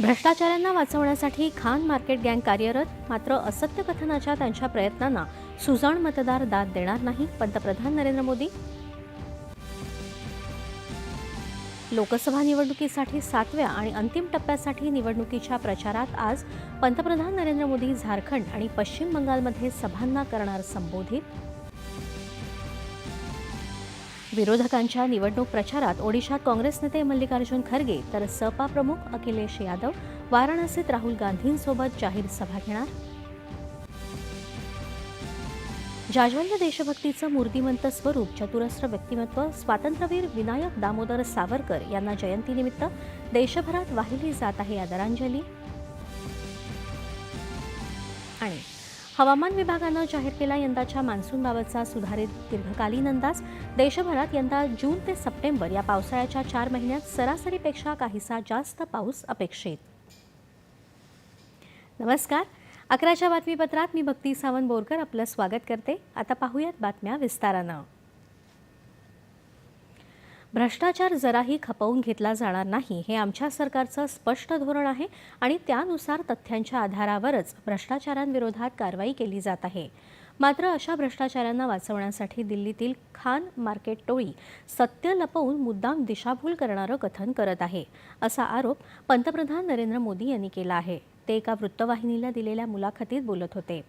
भ्रष्टाचाऱ्यांना वाचवण्यासाठी खान मार्केट गँग कार्यरत मात्र असत्य कथनाच्या त्यांच्या प्रयत्नांना सुजाण मतदार दाद देणार नाही पंतप्रधान नरेंद्र मोदी. लोकसभा निवडणुकीसाठी सातव्या आणि अंतिम टप्प्यासाठी निवडणुकीच्या प्रचारात आज पंतप्रधान नरेंद्र मोदी झारखंड आणि पश्चिम बंगालमध्ये सभांना करणार संबोधित. विरोधकांच्या निवडणूक प्रचारात ओडिशात काँग्रेस नेते मल्लिकार्जुन खरगे तर सपा प्रमुख अखिलेश यादव वाराणसीत राहुल गांधींसोबत जाहीर सभा घेणार. जाज्वल्य देशभक्तीचं मूर्तिमंत स्वरूप चतुरस्र व्यक्तिमत्व स्वातंत्र्यवीर विनायक दामोदर सावरकर यांना जयंतीनिमित्त देशभरात वाहिली जात आहे आदरांजली. आणि हवामान विभागानं जाहीर केला यंदाच्या मान्सूनबाबतचा सुधारित दीर्घकालीन अंदाज. देशभरात यंदा जून ते सप्टेंबर या पावसाळ्याच्या चार महिन्यात सरासरीपेक्षा काहीसा जास्त पाऊस अपेक्षित. नमस्कार. अकराच्या बातमीपत्रात मी भक्ती सावंत बोरकर आपलं स्वागत करते. आता पाहूयात बातम्या विस्तारानं. भ्रष्टाचार जराही खपवून घेतला जाणार नाही हे आमच्या सरकारचं स्पष्ट धोरण आहे आणि त्यानुसार तथ्यांच्या आधारावरच भ्रष्टाचारांविरोधात कारवाई केली जात आहे. मात्र अशा भ्रष्टाचारांना वाचवण्यासाठी दिल्लीतील खान मार्केट टोळी सत्य लपवून मुद्दाम दिशाभूल करणारं कथन करत आहे असा आरोप पंतप्रधान नरेंद्र मोदी यांनी केला आहे. ते एका वृत्तवाहिनीला दिलेल्या मुलाखतीत बोलत होते.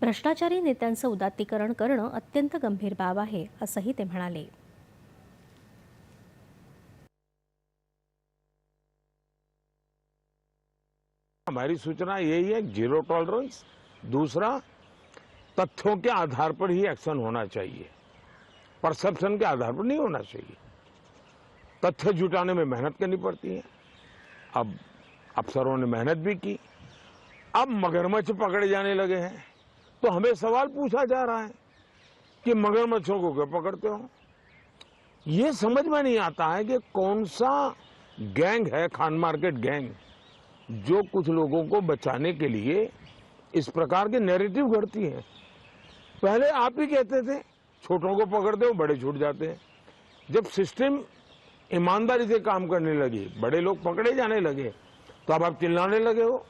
भ्रष्टाचारी नेत्यांचं उदात्तीकरण करणं अत्यंत गंभीर बाब आहे असंही ते म्हणाले. हमारी सूचना यही है, ज़ीरो टॉलरेंस दूसरा, तथ्यों के आधार पर ही एक्शन होना चाहिए। परसेप्शन के आधार पर नहीं होना चाहिए। तथ्य जुटाने में मेहनत करनी पड़ती है। अब अफसरों ने मेहनत भी की। अब मगरमच्छ पकड़े जाने लगे हैं। तो हमें सवाल पूछा जा रहा है कि मगरमच्छों को क्यों पकड़ते हो? ये समझ में नहीं आता है कि कौन सा गैंग है, खान मार्केट गैंग। जो कुछ लोगों को बचाने के लिए इस प्रकार के नैरेटिव घड़ती है। पहले आप ही कहते थे, छोटों को पकड़ते हो, बड़े छूट जाते हैं। जब सिस्टम ईमानदारी से काम करने लगे, बड़े लोग पकड़े जाने लगे तो अब आप चिल्लाने लगे हो।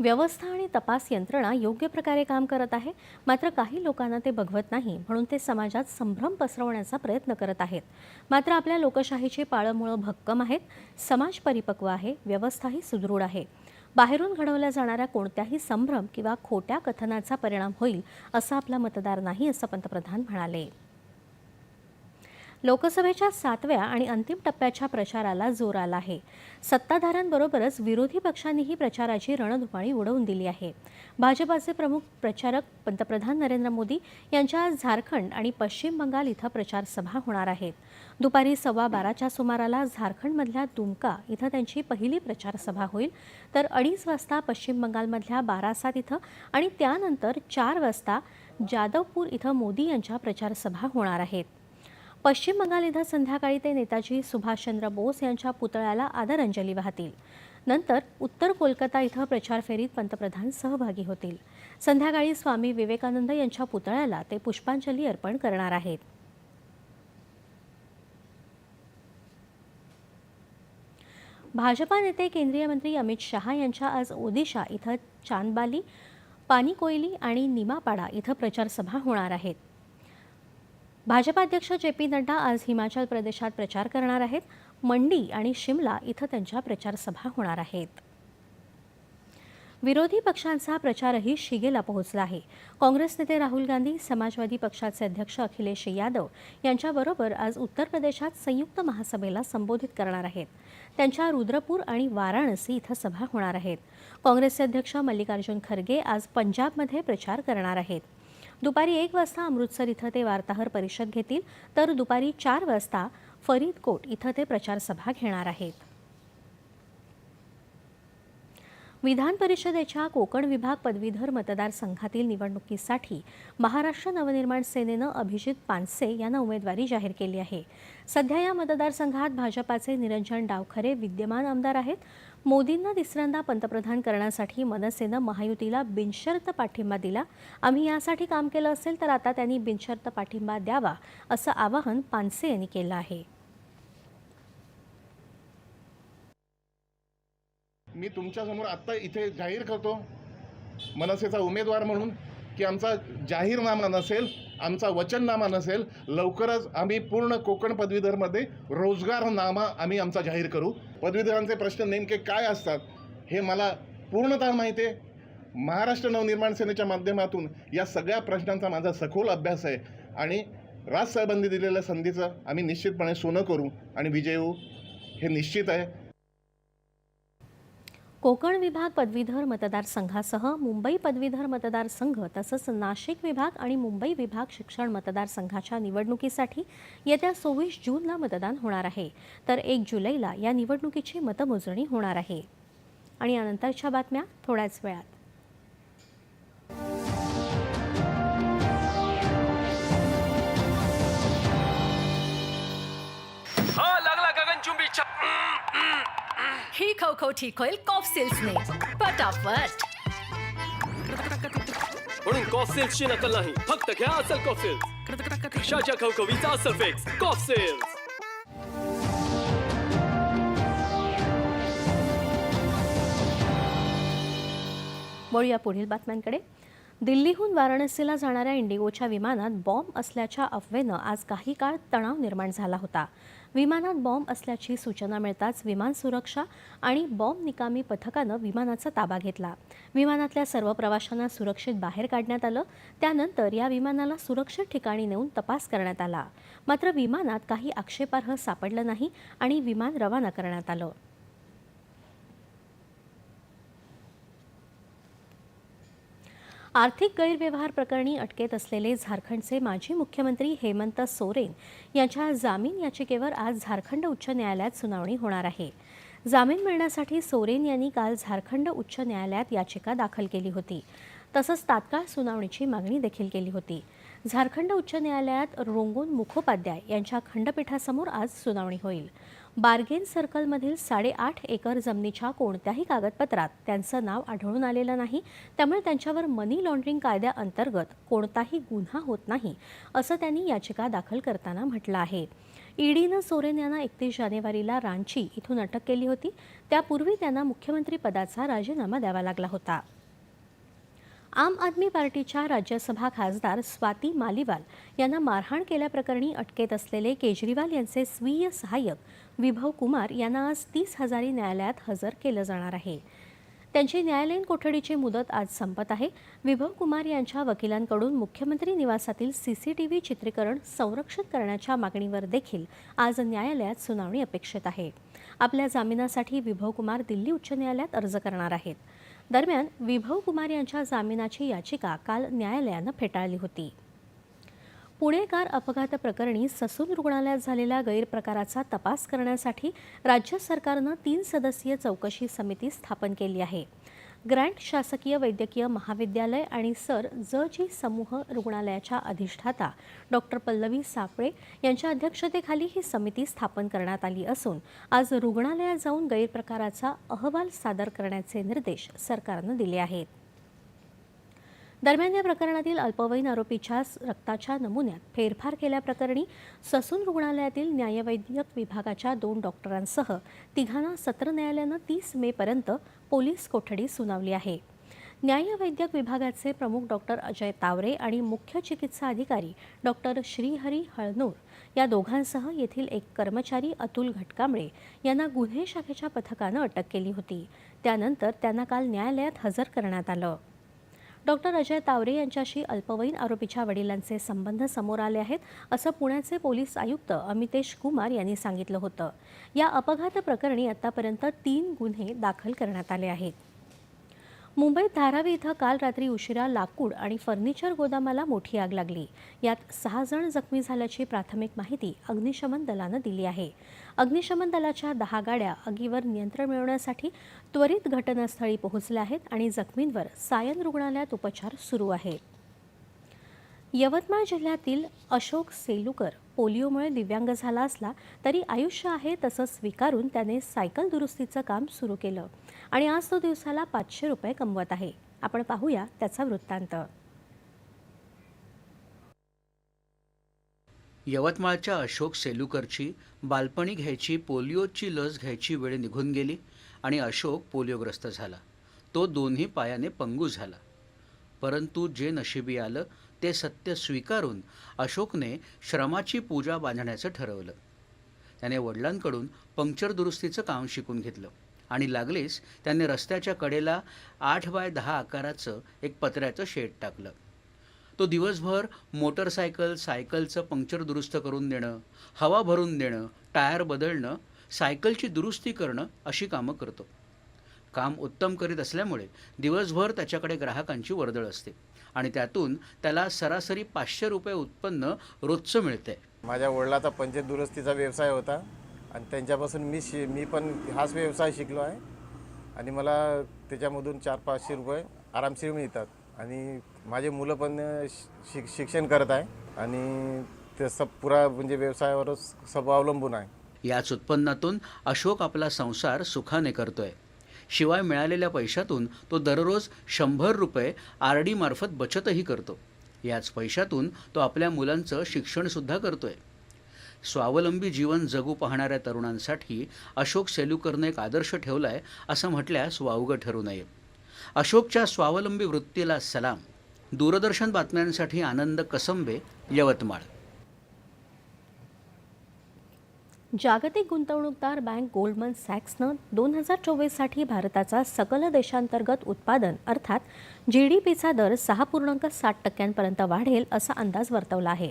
व्यवस्था आणि तपास यंत्रणा योग्य प्रकारे काम करत आहे. मात्र काही लोकांना ते बघवत नाही म्हणून ते समाजात संभ्रम पसरवण्याचा प्रयत्न करत आहेत. मात्र आपल्या लोकशाहीची पाळंमुळं भक्कम आहेत. समाज परिपक्व आहे व्यवस्थाही सुदृढ आहे. बाहेरून घडवल्या जाणाऱ्या कोणत्याही संभ्रम किंवा खोट्या कथनाचा परिणाम होईल असा आपला मतदार नाही असं पंतप्रधान म्हणाले. लोकसभेच्या सातव्या आणि अंतिम टप्प्याच्या प्रचाराला जोर आला आहे. सत्ताधाऱ्यांबरोबरच विरोधी पक्षांनीही प्रचाराची रणधुमाळी उडवून दिली आहे. भाजपाचे प्रमुख प्रचारक पंतप्रधान नरेंद्र मोदी यांच्या आज झारखंड आणि पश्चिम बंगाल इथं प्रचारसभा होणार आहेत दुपारी सव्वा बाराच्या सुमाराला झारखंडमधल्या दुमका इथं त्यांची पहिली प्रचारसभा होईल. तर अडीच वाजता पश्चिम बंगालमधल्या बारासात इथं आणि त्यानंतर चार वाजता जादवपूर इथं मोदी यांच्या प्रचारसभा होणार आहेत. पश्चिम बंगाल इथं संध्याकाळी ते नेताजी सुभाषचंद्र बोस यांच्या पुतळ्याला आदरांजली वाहतील. नंतर उत्तर कोलकाता इथं प्रचार फेरीत पंतप्रधान सहभागी होतील. संध्याकाळी स्वामी विवेकानंद यांच्या पुतळ्याला ते पुष्पांजली अर्पण करणार आहेत. भाजपा नेते केंद्रीय मंत्री अमित शहा यांच्या आज ओदिशा इथं चांदबाली पानिकोयली आणि निमापाडा इथं प्रचारसभा होणार आहेत. भाजपा अध्यक्ष जे पी नड्डा आज हिमाचल प्रदेशात प्रचार करणार आहेत. मंडी आणि शिमला इथं त्यांच्या प्रचारसभा होणार आहेत. विरोधी पक्षांचा प्रचारही शिगेला पोहोचला आहे. काँग्रेस नेते राहुल गांधी समाजवादी पक्षाचे अध्यक्ष अखिलेश यादव यांच्याबरोबर आज उत्तर प्रदेशात संयुक्त महासभेला संबोधित करणार आहेत. त्यांच्या रुद्रपूर आणि वाराणसी इथं सभा होणार आहेत. काँग्रेसचे अध्यक्ष मल्लिकार्जुन खरगे आज पंजाबमध्ये प्रचार करणार आहेत. दुपारी एक वाजता अमृतसर इथं ते वार्ताहर परिषद घेतील तर दुपारी चार वाजता फरीदकोट इथं ते प्रचारसभा घेणार आहेत. विधान परिषदेच्या कोकण विभाग पदवीधर मतदारसंघातील निवडणुकीसाठी महाराष्ट्र नवनिर्माण सेनेनं अभिजित पानसे यांना उमेदवारी जाहीर केली आहे. सध्या या मतदारसंघात भाजपाचे निरंजन डावखरे विद्यमान आमदार आहेत. मोदींना तिसऱ्यांदा पंतप्रधान करण्यासाठी मनसेनं महायुतीला बिनशर्त पाठिंबा दिला. आम्ही यासाठी काम केलं असेल तर आता त्यांनी बिनशर्त पाठिंबा द्यावा असं आवाहन पानसे यांनी केलं आहे. मी तुमच्यासमोर आत्ता इथे जाहीर करतो. मनसेचा उमेदवार म्हणून की आमचा जाहीरनामा नसेल आमचा वचननामा नसेल लवकरच आम्ही पूर्ण कोकण पदवीधरमध्ये रोजगारनामा आम्ही आमचा जाहीर करू. पदवीधरांचे प्रश्न नेमके काय असतात हे मला पूर्णतः माहिती आहे. महाराष्ट्र नवनिर्माण सेनेच्या माध्यमातून या सगळ्या प्रश्नांचा माझा सखोल अभ्यास आहे आणि राजसाहेबांनी दिलेल्या संधीचं आम्ही निश्चितपणे सोनं करू आणि विजय होऊ हे निश्चित आहे. कोकण विभाग पदवीधर मतदारसंघासह मुंबई पदवीधर मतदारसंघ तसंच नाशिक विभाग आणि मुंबई विभाग शिक्षण मतदारसंघाच्या निवडणुकीसाठी येत्या सव्वीस जूनला मतदान होणार आहे. तर एक जुलैला या निवडणुकीची मतमोजणी होणार आहे. आणि यानंतरच्या बातम्या थोड्याच वेळात. ही खवखव ठीक होईल कॉफ सिल्सने पटापट. म्हणून कॉफ सेल्सची नकल नाही. फक्त घ्या असल कॉफ सेल्स कशाच्या खवखवीचा असल फिक्स कॉफ सेल्स वळूया पुढील बातम्यांकडे. दिल्लीहून वाराणसीला जाणाऱ्या इंडिगोच्या विमानात बॉम्ब असल्याच्या अफवेनं आज काही काळ तणाव निर्माण झाला होता. विमानात बॉम्ब असल्याची सूचना मिळताच विमान सुरक्षा आणि बॉम्ब निकामी पथकानं विमानाचा ताबा घेतला. विमानातल्या सर्व प्रवाशांना सुरक्षित बाहेर काढण्यात आलं. त्यानंतर या विमानाला सुरक्षित ठिकाणी नेऊन तपास करण्यात आला. मात्र विमानात काही आक्षेपार्ह सापडलं नाही आणि विमान रवाना करण्यात आलं. आर्थिक गैरव्यवहार प्रकरणी अटकेत असलेले झारखंडचे माजी मुख्यमंत्री हेमंत सोरेन यांच्या जामीन याचिकेवर आज झारखंड उच्च न्यायालयात सुनावणी होणार आहे. जामीन मिळण्यासाठी सोरेन यांनी काल झारखंड उच्च न्यायालयात याचिका दाखल केली होती. तसंच तात्काळ सुनावणीची मागणी देखील केली होती. झारखंड उच्च न्यायालयात रोंगोन मुखोपाध्याय यांच्या खंडपीठासमोर आज सुनावणी होईल. बार्गेन सर्कलमधील साडेआठ एकर जमिनीच्या कोणत्याही कागदपत्रात त्यांचं नाव आढळून आलेलं नाही. त्यामुळे त्यांच्यावर मनी लॉन्ड्रिंग कायद्याअंतर्गत कोणताही गुन्हा होत नाही असं त्यांनी याचिका दाखल करताना म्हटलं आहे. ईडीनं सोरेन यांना एकतीस जानेवारीला रांची इथून अटक केली होती. त्यापूर्वी त्यांना मुख्यमंत्री पदाचा राजीनामा द्यावा लागला होता. आम आदमी पार्टीच्या राज्यसभा खासदार स्वाती मालिवाल यांना मारहाण केल्याप्रकरणी अटकेत असलेले केजरीवाल यांचे स्वीय सहाय्यक विभव कुमार यांना आज तीस हजारी न्यायालयात हजर केलं जाणार आहे. त्यांची न्यायालयीन कोठडीची मुदत आज संपत आहे. विभव कुमार यांच्या वकिलांकडून मुख्यमंत्री निवासातील सीसीटीव्ही चित्रीकरण संरक्षित करण्याच्या मागणीवर देखील आज न्यायालयात सुनावणी अपेक्षित आहे. आपल्या जामिनासाठी विभव कुमार दिल्ली उच्च न्यायालयात अर्ज करणार आहेत. दरम्यान विभव कुमार यांच्या जामिनाची याचिका काल न्यायालयानं फेटाळली होती. पुणे कार अपघात प्रकरणी ससून रुग्णालयात झालेल्या गैरप्रकाराचा तपास करण्यासाठी राज्य सरकारनं तीन सदस्यीय चौकशी समिती स्थापन केली आहे. ग्रँट शासकीय वैद्यकीय महाविद्यालय आणि सर ज जी समूह रुग्णालयाच्या अधिष्ठाता डॉक्टर पल्लवी सापळे यांच्या अध्यक्षतेखाली ही समिती स्थापन करण्यात आली असून आज रुग्णालयात जाऊन गैरप्रकाराचा अहवाल सादर करण्याचे निर्देश सरकारनं दिले आहेत. दरम्यान या प्रकरणातील अल्पवयीन आरोपीच्या रक्ताच्या नमुन्यात फेरफार केल्याप्रकरणी ससून रुग्णालयातील न्यायवैद्यक विभागाच्या दोन डॉक्टरांसह तिघांना सत्र न्यायालयानं तीस मेपर्यंत पोलीस कोठडी सुनावली आहे. न्यायवैद्यक विभागाचे प्रमुख डॉक्टर अजय तावरे आणि मुख्य चिकित्सा अधिकारी डॉक्टर श्रीहरी हळनूर या दोघांसह येथील एक कर्मचारी अतुल घटकांबळे यांना गुन्हे शाखेच्या पथकानं अटक केली होती. त्यानंतर त्यांना काल न्यायालयात हजर करण्यात आलं. डॉक्टर अजय तावरे यांच्याशी अल्पवयीन आरोपीच्या वडिलांचे संबंध समोर आले आहेत असं पुण्याचे पोलीस आयुक्त अमितेश कुमार यांनी सांगितलं होतं. या अपघात प्रकरणी आतापर्यंत तीन गुन्हे दाखल करण्यात आले आहेत. मुंबईत धारावी इथं काल रात्री उशिरा लाकूड आणि फर्निचर गोदामाला मोठी आग लागली. यात सहा जण जखमी झाल्याची प्राथमिक माहिती अग्निशमन दलानं दिली आहे. अग्निशमन दलाच्या दहा गाड्या आगीवर नियंत्रण मिळवण्यासाठी त्वरित घटनास्थळी पोहोचल्या आहेत आणि जखमींवर सायन रुग्णालयात उपचार सुरू आहेत. यवतमाळ जिल्ह्यातील अशोक सेलुकर पोलिओमुळे दिव्यांग झाला असला तरी आयुष्य आहे तसं स्वीकारून त्याने सायकल दुरुस्तीचं काम सुरू केलं. आणि आज तो दिवसाला पाचशे रुपये कमवत आहे. आपण पाहूया त्याचा वृत्तांत. यवतमाळच्या अशोक सेलुकरची बालपणी घ्यायची पोलिओची लस घ्यायची वेळ निघून गेली आणि अशोक पोलिओग्रस्त झाला. तो दोन्ही पायाने पंगू झाला. परंतु जे नशिबी आलं ते सत्य स्वीकारून अशोकने श्रमाची पूजा बांधण्याचं ठरवलं. त्याने वडिलांकडून पंक्चर दुरुस्तीचं काम शिकून घेतलं. आणि लागलीच त्यांनी रस्त्याच्या कडेला आठ बाय दहा आकाराचं एक पत्र्याचं शेड टाकलं. तो दिवसभर मोटरसायकल सायकलचं पंक्चर दुरुस्त करून देणं हवा भरून देणं टायर बदलणं सायकलची दुरुस्ती करणं अशी कामं करतो. काम उत्तम करीत असल्यामुळे दिवसभर त्याच्याकडे ग्राहकांची वर्दळ असते आणि त्यातून त्याला सरासरी पाचशे रुपये उत्पन्न रोजचं मिळते माझ्या वडिलाचा पंचायत दुरुस्तीचा व्यवसाय होता. आणि त्यांच्यापासून मी शि मी पण हाच व्यवसाय शिकलो आहे. आणि मला त्याच्यामधून चार पाचशे रुपये आरामशीर मिळतात. आणि माझे मुलं पण शिक शिक्षण करत आहे. आणि ते सब पुरा म्हणजे व्यवसायावरच सब अवलंबून आहे. याच उत्पन्नातून अशोक आपला संसार सुखाने करतोय. शिवाय मिळालेल्या पैशातून तो दररोज शंभर रुपये आर डी मार्फत बचतही करतो. याच पैशातून तो आपल्या मुलांचं शिक्षणसुद्धा करतोय. स्वावलंबी जीवन जगू पाहणाऱ्या तरुणांसाठी अशोक सेलुकरनं एक आदर्श ठेवलाय असं म्हटल्यास वावगं ठरू नये. अशोकच्या स्वावलंबी वृत्तीला सलाम. दूरदर्शन बातम्यांसाठी आनंद कसंबे यवतमाळ. जागतिक गुंतवणूकदार बँक गोल्डमन सॅक्सनं दोन हजार चोवीससाठी भारताचा सकल देशांतर्गत उत्पादन अर्थात जी डी पीचा दर सहा पूर्णांक सात टक्क्यांपर्यंत वाढेल असा अंदाज वर्तवला आहे.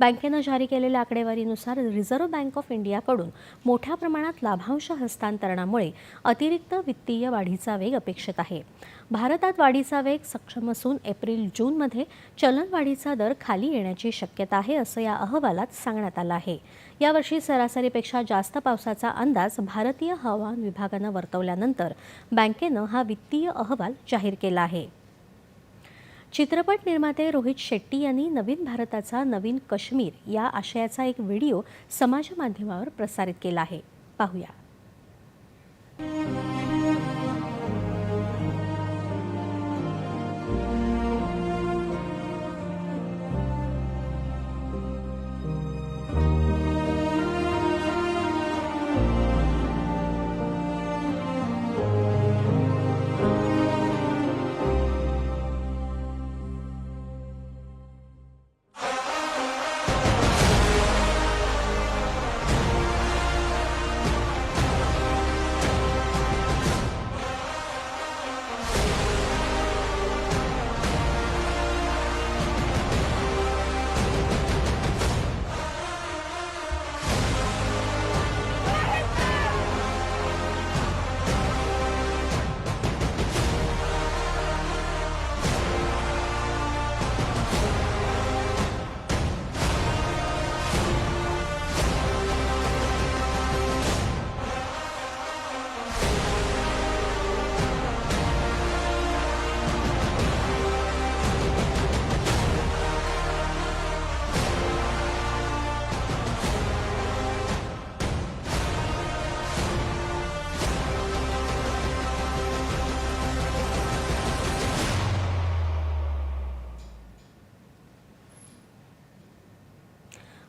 बँकेनं जारी केलेल्या आकडेवारीनुसार रिझर्व्ह बँक ऑफ इंडियाकडून मोठ्या प्रमाणात लाभांश हस्तांतरणामुळे अतिरिक्त वित्तीय वाढीचा वेग अपेक्षित आहे. भारतात वाढीचा वेग सक्षम असून एप्रिल जूनमध्ये चलनवाढीचा दर खाली येण्याची शक्यता आहे असं या अहवालात सांगण्यात आलं आहे. यावर्षी सरासरीपेक्षा जास्त पावसाचा अंदाज भारतीय हवामान विभागानं वर्तवल्यानंतर बँकेनं हा वित्तीय अहवाल जाहीर केला आहे. चित्रपट निर्माते रोहित शेट्टी यांनी नवीन भारताचा नवीन काश्मीर या आशयाचा एक व्हिडिओ समाजमाध्यमावर प्रसारित केला आहे. पाहूया.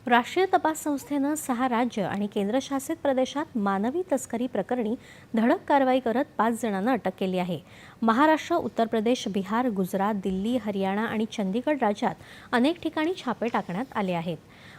राष्ट्रीय तपास संस्थेनं सहा राज्य आणि केंद्रशासित प्रदेशात मानवी तस्करी प्रकरणी धडक कारवाई करत पाच जणांना अटक केली आहे. महाराष्ट्र उत्तर प्रदेश बिहार गुजरात दिल्ली हरियाणा आणि चंदीगड राज्यात अनेक ठिकाणी छापे टाकण्यात आले आहेत.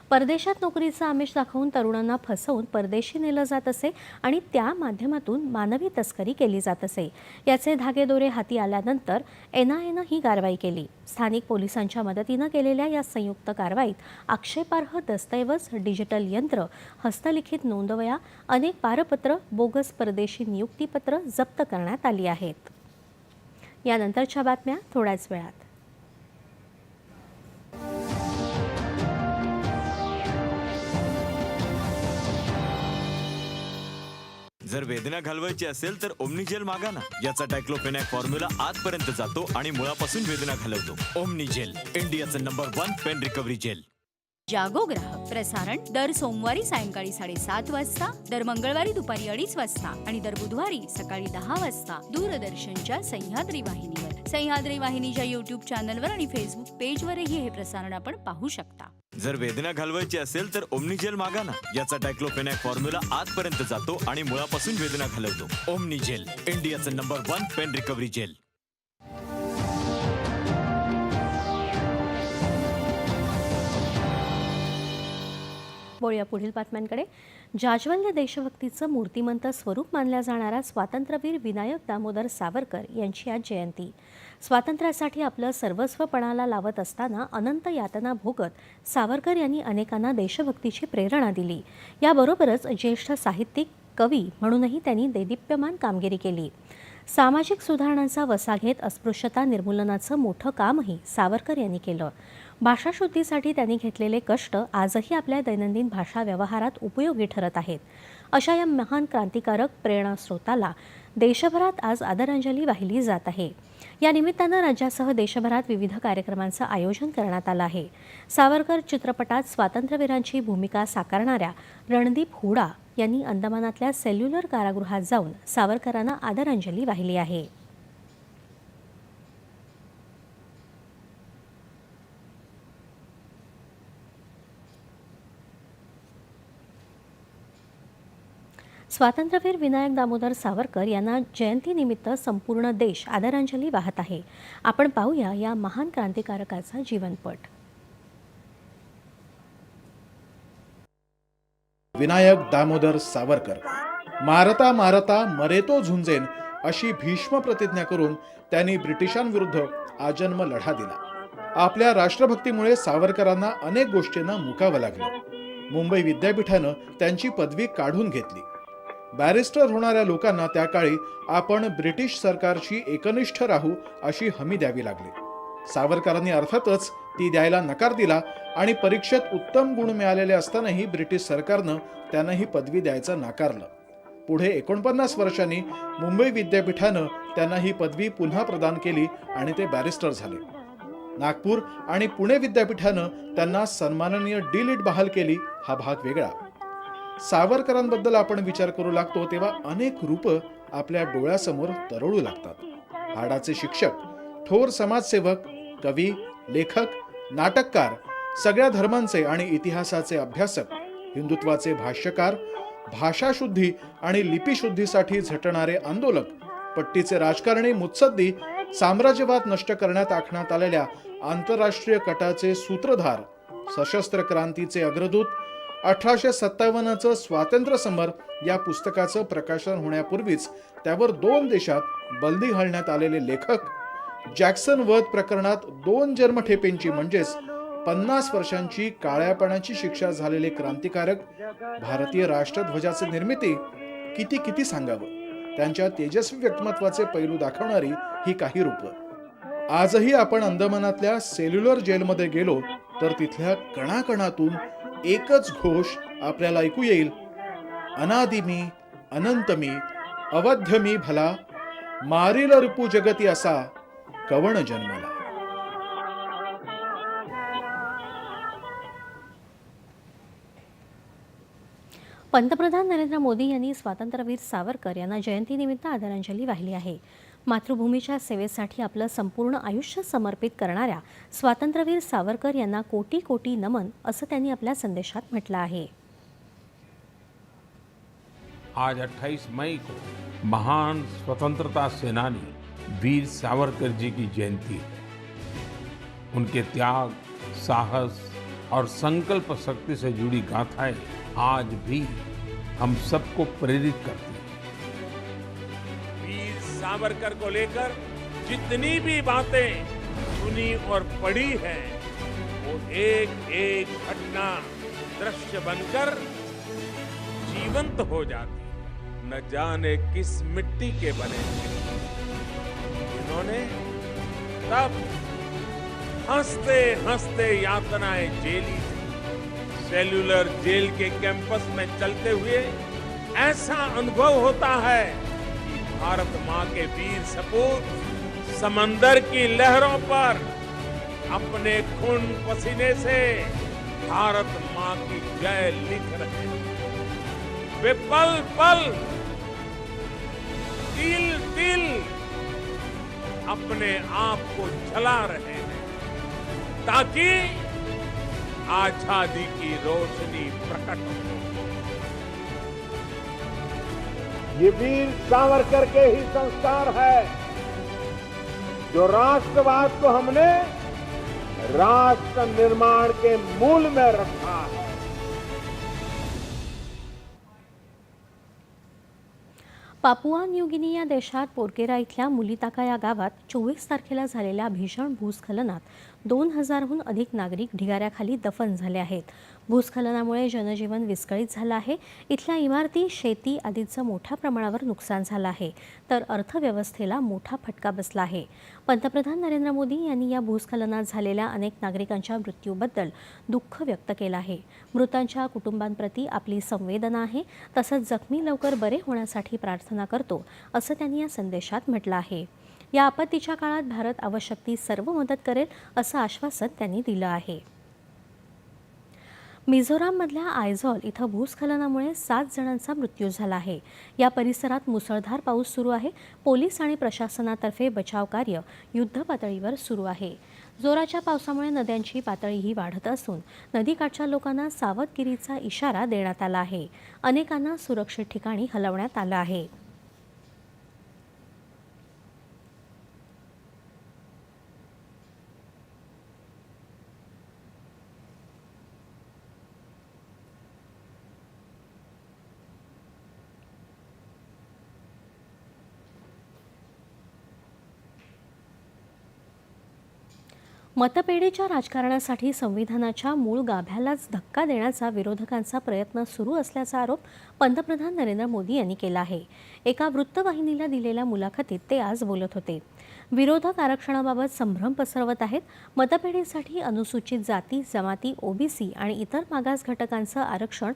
परदेशात नोकरीचं आमिष दाखवून तरुणांना फसवून परदेशी नेलं जात असे आणि त्या माध्यमातून मानवी तस्करी केली जात असे. याचे धागेदोरे हाती आल्यानंतर एन ही कारवाई केली. स्थानिक पोलिसांच्या मदतीनं केलेल्या या संयुक्त कारवाईत आक्षेपार्ह दस्तऐवज डिजिटल यंत्र हस्तलिखित नोंदवया अनेक पारपत्र बोगस परदेशी नियुक्तीपत्र जप्त करण्यात आली आहेत. यानंतरच्या बातम्या थोड्याच वेळात. जर वेदना घालवायची असेल तर ओमनिजेल मागा ना. याचा डायक्लोफेनॅक फॉर्म्युला आतपर्यंत जातो आणि मुळापासून वेदना घालवतो. ओमनिजेल इंडियाचं number one pain recovery gel. जागो ग्राहक प्रसारण दर सोमवारी सायंकाळी साडेसात वाजता दर मंगळवारी दुपारी अडीच वाजता आणि दर बुधवारी सकाळी दहा वाजता दूरदर्शनच्या सह्याद्री वाहिनीवर. सह्याद्री वाहिनीच्या युट्यूब चॅनलवर आणि फेसबुक पेजवरही हे प्रसारण आपण पाहू शकता. जर वेदना घालवायची असेल तर ओमनिजेल मागा ना. याचा डायक्लोफेनॅक फॉर्म्युला आतपर्यंत जातो आणि मुळापासून वेदना घालवतो. ओमनिजेल इंडियाचं number one pain recovery gel. वळूया पुढील बातम्यांकडे. जाज्वल्य देशभक्तीचं मूर्तिमंत स्वरूप मानल्या जाणारा स्वातंत्र्यवीर विनायक दामोदर सावरकर यांची आज जयंती. स्वातंत्र्यासाठी आपलं सर्वस्वपणाला लावत असताना अनंत यातना भोगत सावरकर यांनी अनेकांना देशभक्तीची प्रेरणा दिली. याबरोबरच ज्येष्ठ साहित्यिक कवी म्हणूनही त्यांनी देदीप्यमान कामगिरी केली. सामाजिक सुधारणांचा वसा घेत अस्पृश्यता निर्मूलनाचं मोठं कामही सावरकर यांनी केलं. भाषाशुद्धीसाठी त्यांनी घेतलेले कष्ट आजही आपल्या दैनंदिन भाषा व्यवहारात उपयोगी ठरत आहेत. अशा या महान क्रांतिकारक प्रेरणास्रोताला देशभरात आज आदरांजली वाहिली जात आहे. या निमित्तानं राज्यासह देशभरात विविध कार्यक्रमांचं आयोजन करण्यात आलं आहे. सावरकर चित्रपटात स्वातंत्र्यवीरांची भूमिका साकारणाऱ्या रणदीप हुडा यांनी अंदमानातल्या सेल्युलर कारागृहात जाऊन सावरकरांना आदरांजली वाहिली आहे. स्वातंत्र्यवीर विनायक दामोदर सावरकर यांना जयंतीनिमित्त संपूर्ण देश आदरांजली वाहत आहे. आपण पाहूया या महान क्रांतिकारकाचा जीवनपट. विनायक दामोदर सावरकर. मारता मारता मरेतो झुंजेन अशी भीष्म प्रतिज्ञा करून त्यांनी ब्रिटिशांविरुद्ध आजन्म लढा दिला. आपल्या राष्ट्रभक्तीमुळे सावरकरांना अनेक गोष्टींना मुकावं लागलं. मुंबई विद्यापीठानं त्यांची पदवी काढून घेतली. बॅरिस्टर होणाऱ्या लोकांना त्या काळी आपण ब्रिटिश सरकारशी एकनिष्ठ राहू अशी हमी द्यावी लागली. सावरकरांनी अर्थातच ती द्यायला नकार दिला आणि परीक्षेत उत्तम गुण मिळालेले असतानाही ब्रिटिश सरकारनं त्यांना ही पदवी द्यायचं नाकारलं. पुढे एकोणपन्नास वर्षांनी मुंबई विद्यापीठानं त्यांना ही पदवी पुन्हा प्रदान केली आणि ते बॅरिस्टर झाले. नागपूर आणि पुणे विद्यापीठानं त्यांना सन्माननीय डी लिट बहाल केली हा भाग वेगळा. सावरकरांबद्दल आपण विचार करू लागतो तेव्हा अनेक रूपं आपल्या डोळ्यासमोर तरळू लागतात. हाडाचे शिक्षक थोर समाजसेवक कवी लेखक नाटककार सगळ्या धर्मांचे आणि इतिहासाचे अभ्यासक हिंदुत्वाचे भाष्यकार भाषाशुद्धी आणि लिपीशुद्धीसाठी झटणारे आंदोलक पट्टीचे राजकारणी मुत्सद्दी साम्राज्यवाद नष्ट करण्यात आखण्यात आलेल्या आंतरराष्ट्रीय कटाचे सूत्रधार सशस्त्र क्रांतीचे अग्रदूत अठराशे सत्तावन्नचं स्वातंत्र्य समर या पुस्तकाचं प्रकाशन होण्यापूर्वीच त्यावर दोन देशात बंदी घालण्यात आलेले लेखक जॅक्सन वध प्रकरणात दोन जन्मठेपेंची म्हणजेच पन्नास वर्षांची काळ्या पाण्याची शिक्षा झालेले क्रांतिकारक भारतीय राष्ट्रध्वजाचे निर्मिती किती किती सांगावं? त्यांच्या तेजस्वी व्यक्तिमत्वाचे पैलू दाखवणारी ही काही रूपं. आजही आपण अंदमानातल्या सेल्युलर जेलमध्ये गेलो तर तिथल्या कणाकणातून एकच घोष आपल्याला ऐकू येईल. अनादि मी अनंत मी अवध्य मी भला मारिल रिपू जगती असा कवण जन्मला. पंतप्रधान नरेंद्र मोदी यांनी स्वातंत्र्यवीर सावरकर यांना जयंतीनिमित्त आदरांजली वाहिली आहे. मातृभूमीच्या सेवेसाठी आपलं संपूर्ण आयुष्य समर्पित करणाऱ्या स्वातंत्र्यवीर सावरकर यांना कोटी कोटी नमन असं त्यांनी आपल्या संदेशात म्हटलं आहे. आज 28 मई को महान स्वतंत्रता सेनानी वीर सावरकर जी की जयंती है। उनके त्याग साहस और संकल्प शक्ति से जुड़ी गाथाएं आज भी हम सबको प्रेरित करती हैं। सावरकर को लेकर जितनी भी बातें सुनी और पढ़ी है, वो एक एक घटना दृश्य बनकर जीवंत हो जाती न जाने किस मिट्टी के बने इन्होंने तब हँसते हँसते यातनाएँ झेली सेल्युलर जेल के कैंपस में चलते हुए ऐसा अनुभव होता है भारत माँ के वीर सपूत समंदर की लहरों पर अपने खून पसीने से भारत माँ की जय लिख रहे हैं। वे पल पल, तिल तिल अपने आप को जला रहे हैं, ताकि आज़ादी की रोशनी प्रकट हो। ये वीर सावरकर के ही संस्कार है। जो राष्ट्रवाद को हमने राष्ट्र निर्माण के मूल में रखा है। पापुआ न्यूगिनी या देशात पोरकेरा इथल्या मुलिताका या गावात चोवीस तारखेला झालेल्या भीषण भूस्खलनात दोन हजारहून अधिक नागरिक ढिगाऱ्याखाली दफन झाले आहेत. भूस्खलनामुळे जनजीवन विस्कळीत झालं आहे. इथल्या इमारती शेती आदींचं मोठ्या प्रमाणावर नुकसान झालं आहे. तर अर्थव्यवस्थेला मोठा फटका बसला आहे. पंतप्रधान नरेंद्र मोदी यांनी या भूस्खलनात झालेल्या अनेक नागरिकांच्या मृत्यूबद्दल दुःख व्यक्त केलं आहे. मृतांच्या कुटुंबांप्रती आपली संवेदना आहे. तसंच जखमी लवकर बरे होण्यासाठी प्रार्थना करतो असं त्यांनी या संदेशात म्हटलं आहे. या आपत्तीच्या काळात भारत आवश्यक ती सर्व मदत करेल असं आश्वासन त्यांनी दिलं आहे. मिझोराममधल्या आयझॉल इथं भूस्खलनामुळे सात जणांचा मृत्यू झाला आहे. या परिसरात मुसळधार पाऊस सुरू आहे. पोलीस आणि प्रशासनातर्फे बचाव कार्य युद्धपातळीवर सुरू आहे. जोराच्या पावसामुळे नद्यांची पातळीही वाढत असून नदीकाठच्या लोकांना सावधगिरीचा इशारा देण्यात आला आहे. अनेकांना सुरक्षित ठिकाणी हलवण्यात आलं आहे. मतपेढीच्या राजकारणासाठी संविधानाच्या मूळ गाभ्यालाच धक्का देण्याचा विरोधकांचा प्रयत्न सुरू असल्याचा आरोप पंतप्रधान नरेंद्र मोदी यांनी केला आहे. एका वृत्तवाहिनीला दिलेल्या मुलाखतीत ते आज बोलत होते. विरोधक आरक्षणाबाबत संभ्रम पसरवत आहेत. मतपेढीसाठी अनुसूचित जाती जमाती ओबीसी आणि इतर मागास घटकांचं आरक्षण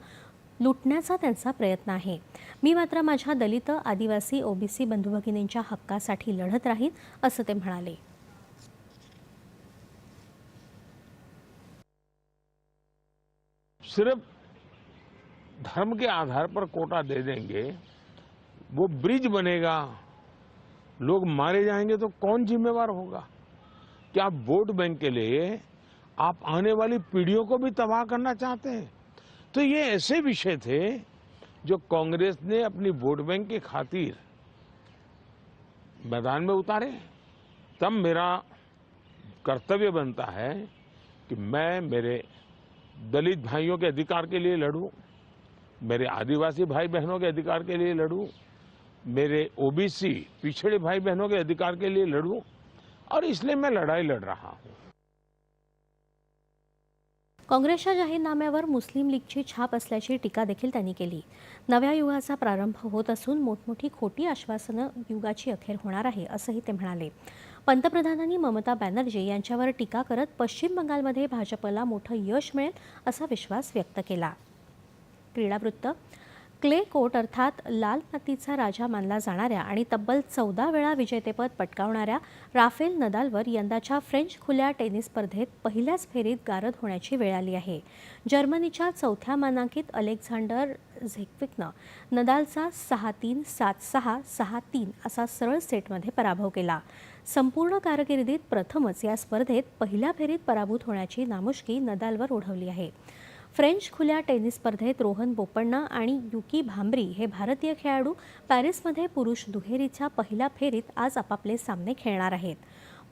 लुटण्याचा त्यांचा प्रयत्न आहे. मी मात्र माझ्या दलित आदिवासी ओबीसी बंधुभगिनींच्या हक्कासाठी लढत राहीन असं ते म्हणाले. सिर्फ़ धर्म के आधार पर कोटा दे देंगे, वो ब्रिज बनेगा, लोग मारे जाएँगे तो कौन जिम्मेवार होगा? क्या वोट बैंक के लिए आप आने वाली पीढ़ियों को भी तबाह करना चाहते हैं? तो ये ऐसे विषय थे जो कांग्रेस ने अपनी वोट बैंक की खातिर मैदान में उतारे। तब मेरा कर्तव्य बनता है कि मैं, मेरे दलित भाइयों के अधिकार के लिए लड़ूं मेरे आदिवासी भाई बहनों के अधिकार के लिए लड़ूं मेरे ओबीसी पिछड़े भाई बहनों के अधिकार के लिए लड़ूं और इसलिए मैं लड़ाई लड़ रहा हूं। काँग्रेसच्या जाहीरनाम्यावर मुस्लिम लीगची छाप असल्याची टीका देखील त्यांनी केली. नव्या युगाचा प्रारंभ होत असून मोठमोठी खोटी आश्वासनं युगाची अखेर होणार आहे असंही ते म्हणाले. पंतप्रधानांनी ममता बॅनर्जी यांच्यावर टीका करत पश्चिम बंगालमध्ये भाजपला मोठं यश मिळेल असा विश्वास व्यक्त केला. क्रीडावृत्त क्ले कोट अर्थात लाल मातीचा राजा मानला जाणाऱ्या आणि तब्बल चौदा वेळा विजेतेपद पटकावणाऱ्या राफेल नदालवर यंदाच्या फ्रेंच खुल्या टेनिस स्पर्धेत पहिल्याच फेरीत गारद होण्याची वेळ आली आहे. जर्मनीच्या चौथ्या मानांकित अलेक्झांडर झेक्विकनं नदालचा सहा तीन सात सहा सहा तीन असा सरळ सेटमध्ये पराभव केला. संपूर्ण कारकिर्दीत प्रथमच या स्पर्धेत पहिल्या फेरीत पराभूत होण्याची नामुष्की नदालवर ओढवली आहे. फ्रेंच खुल्या टेनिस स्पर्धेत रोहन बोपण्णा आणि युकी भांबरी हे भारतीय खेळाडू पॅरिसमध्ये पुरुष दुहेरीच्या पहिल्या फेरीत आज आपापले सामने खेळणार आहेत.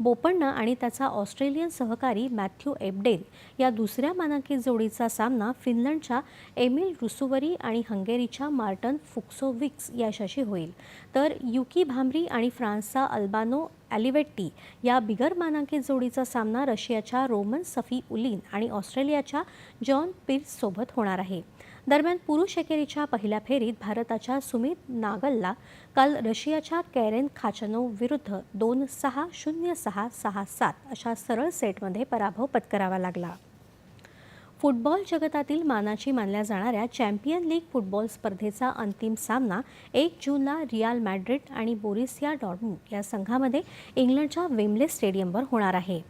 बोपण्णा आणि त्याचा ऑस्ट्रेलियन सहकारी मॅथ्यू एबडेन या दुसऱ्या मानांकित जोडीचा सामना फिनलंडच्या एमिल रुसुवरी आणि हंगेरीच्या मार्टन फुक्सोविक्स याशाशी होईल. तर युकी भांबरी आणि फ्रान्सचा अल्बानो ॲलिवेट्टी या बिगर मानांकित जोडीचा सामना रशियाच्या रोमन सफी उलिन आणि ऑस्ट्रेलियाच्या जॉन पिर्ससोबत होणार आहे. दरम्यान पुरुष एकेरीच्या पहिल्या फेरीत भारताच्या सुमित नागलला काल रशियाच्या कॅरेन खाचनोव विरुद्ध दोन सहा शून्य सहा सहा सात अशा सरळ सेटमध्ये पराभव पत्करावा लागला. फुटबॉल जगतातील मानाची मानल्या जाणाऱ्या चॅम्पियन लीग फुटबॉल स्पर्धेचा अंतिम सामना एक जूनला रियाल मॅड्रिड आणि बोरिसिया डॉर्मू या संघामध्ये इंग्लंडच्या वेमले स्टेडियमवर होणार आहे.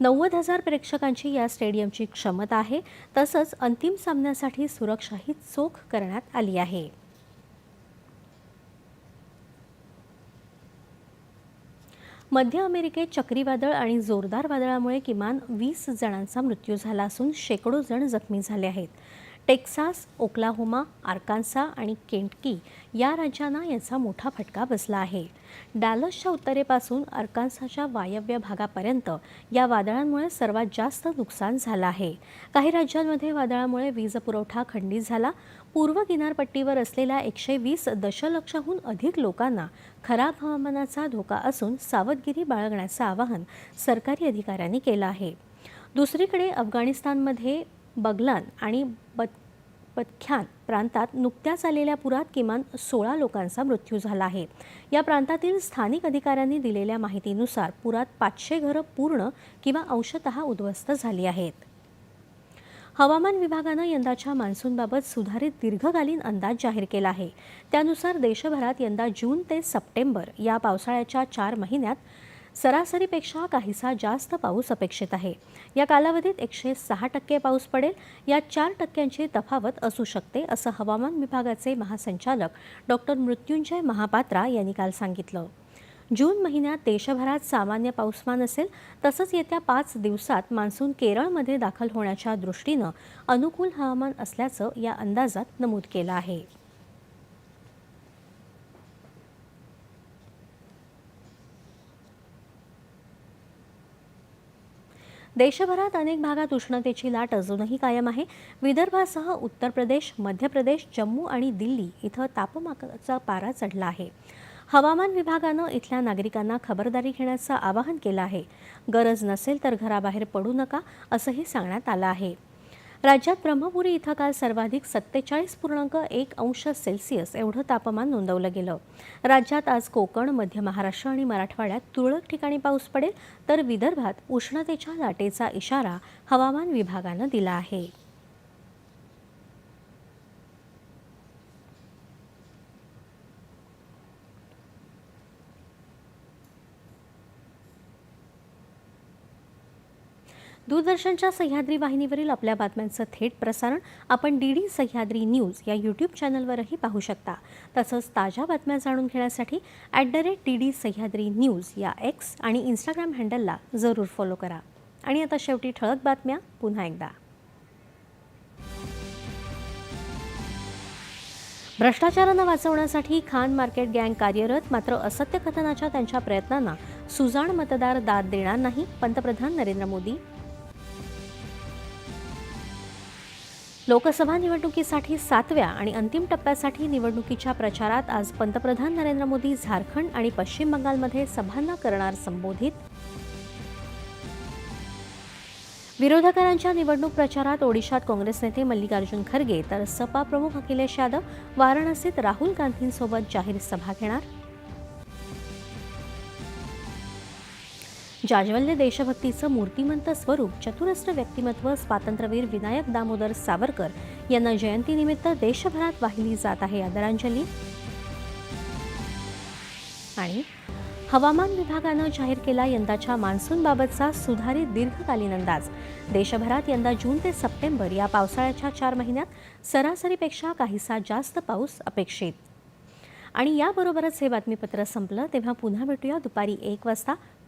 नव्वद हजार प्रेक्षकांची या स्टेडियमची क्षमता आहे. तसंच अंतिम सामन्यासाठी सुरक्षाही चोख करण्यात आली आहे. मध्य अमेरिकेत चक्रीवादळ आणि जोरदार वादळामुळे किमान वीस जणांचा मृत्यू झाला असून शेकडो जण जखमी झाले आहेत. टेक्सास ओक्लाहोमा आर्कान्सा आणि केंटकी या राज्यांना याचा मोठा फटका बसला आहे. डॅलसच्या उत्तरेपासून अर्कान्साच्या वायव्य भागापर्यंत या वादळांमुळे सर्वात जास्त नुकसान झालं आहे. काही राज्यांमध्ये वादळामुळे वीज पुरवठा खंडित झाला. पूर्व किनारपट्टीवर असलेल्या एकशे वीस दशलक्षाहून अधिक लोकांना खराब हवामानाचा धोका असून सावधगिरी बाळगण्याचं आवाहन सरकारी अधिकाऱ्यांनी केलं आहे. दुसरीकडे अफगाणिस्तानमध्ये बगलान आणि बत पतख्यान प्रांतात नुकत्याच आलेल्या पुरात किमान सोळा लोकांचा मृत्यू झाला आहे. या प्रांतातील स्थानिक अधिकाऱ्यांनी दिलेल्या माहितीनुसार पुरात पाचशे घरं पूर्ण किंवा अंशतः उद्ध्वस्त झाली आहेत. हवामान विभागानं यंदाच्या मान्सूनबाबत सुधारित दीर्घकालीन अंदाज जाहीर केला आहे. त्यानुसार देशभरात यंदा जून ते सप्टेंबर या पावसाळ्याच्या चार महिन्यात सरासरीपेक्षा काहीसा जास्त पाऊस अपेक्षित आहे. या कालावधीत एकशे सहा टक्के पाऊस पडेल. यात चार टक्क्यांची तफावत असू शकते असं हवामान विभागाचे महासंचालक डॉक्टर मृत्युंजय महापात्रा यांनी काल सांगितलं. जून महिन्यात देशभरात सामान्य पाऊसमान असेल. तसंच येत्या पाच दिवसात मान्सून केरळमध्ये दाखल होण्याच्या दृष्टीनं अनुकूल हवामान असल्याचं या अंदाजात नमूद केलं आहे. देशभरात अनेक भागात उष्णतेची लाट अजूनही कायम आहे. विदर्भासह उत्तर प्रदेश मध्य प्रदेश जम्मू आणि दिल्ली इथं तापमानाचा पारा चढला आहे. हवामान विभागानं इथल्या नागरिकांना खबरदारी घेण्याचं आवाहन केलं आहे. गरज नसेल तर घराबाहेर पडू नका असंही सांगण्यात आलं आहे. राज्यात ब्रह्मपुरी इथं काल सर्वाधिक सत्तेचाळीस पूर्णांक एक अंश सेल्सिअस एवढं तापमान नोंदवलं गेलं. राज्यात आज कोकण मध्य महाराष्ट्र आणि मराठवाड्यात तुरळक ठिकाणी पाऊस पडेल तर विदर्भात उष्णतेच्या लाटेचा इशारा हवामान विभागानं दिला आहे. दूरदर्शनच्या सह्याद्री वाहिनीवरील आपल्या बातम्यांचं थेट प्रसारण आपण डी डी सह्याद्री न्यूज या यूट्यूब चॅनलवरही पाहू शकता. तसंच ताज्या बातम्या जाणून घेण्यासाठी at the rate D D Sahyadri news या एक्स आणि इंस्टाग्राम हँडलला जरूर फॉलो करा. आणि आता शेवटी ठळक बातम्या पुन्हा एकदा. भ्रष्टाचारानं वाचवण्यासाठी खान मार्केट गँग कार्यरत मात्र असत्य कथनाच्या त्यांच्या प्रयत्नांना सुजाण मतदार दाद देणार नाही पंतप्रधान नरेंद्र मोदी. लोकसभा निवडणुकीसाठी सातव्या आणि अंतिम टप्प्यासाठी निवडणुकीच्या प्रचारात आज पंतप्रधान नरेंद्र मोदी झारखंड आणि पश्चिम बंगालमध्ये सभांना करणार संबोधित. विरोधकांच्या निवडणूक प्रचारात ओडिशात काँग्रेस नेते मल्लिकार्जुन खरगे तर सपा प्रमुख अखिलेश यादव वाराणसीत राहुल गांधींसोबत जाहीर सभा घेणार. जाज्वल्य देशभक्तीचं मूर्तिमंत स्वरूप चतुरस्त्र व्यक्तिमत्व स्वातंत्र्यवीर विनायक दामोदर सावरकर यांना जयंतीनिमित्त देशभरात वाहिली जात आहे आदरांजली. आणि हवामान विभागानं जाहीर केला यंदाच्या मान्सूनबाबतचा सुधारित दीर्घकालीन अंदाज. देशभरात यंदा जून ते सप्टेंबर या पावसाळ्याच्या चार महिन्यात सरासरीपेक्षा काहीसा जास्त पाऊस अपेक्षित. आणि याबरोबरच हे बातमीपत्र संपलं तेव्हा पुन्हा भेटूया दुपारी एक वाजता.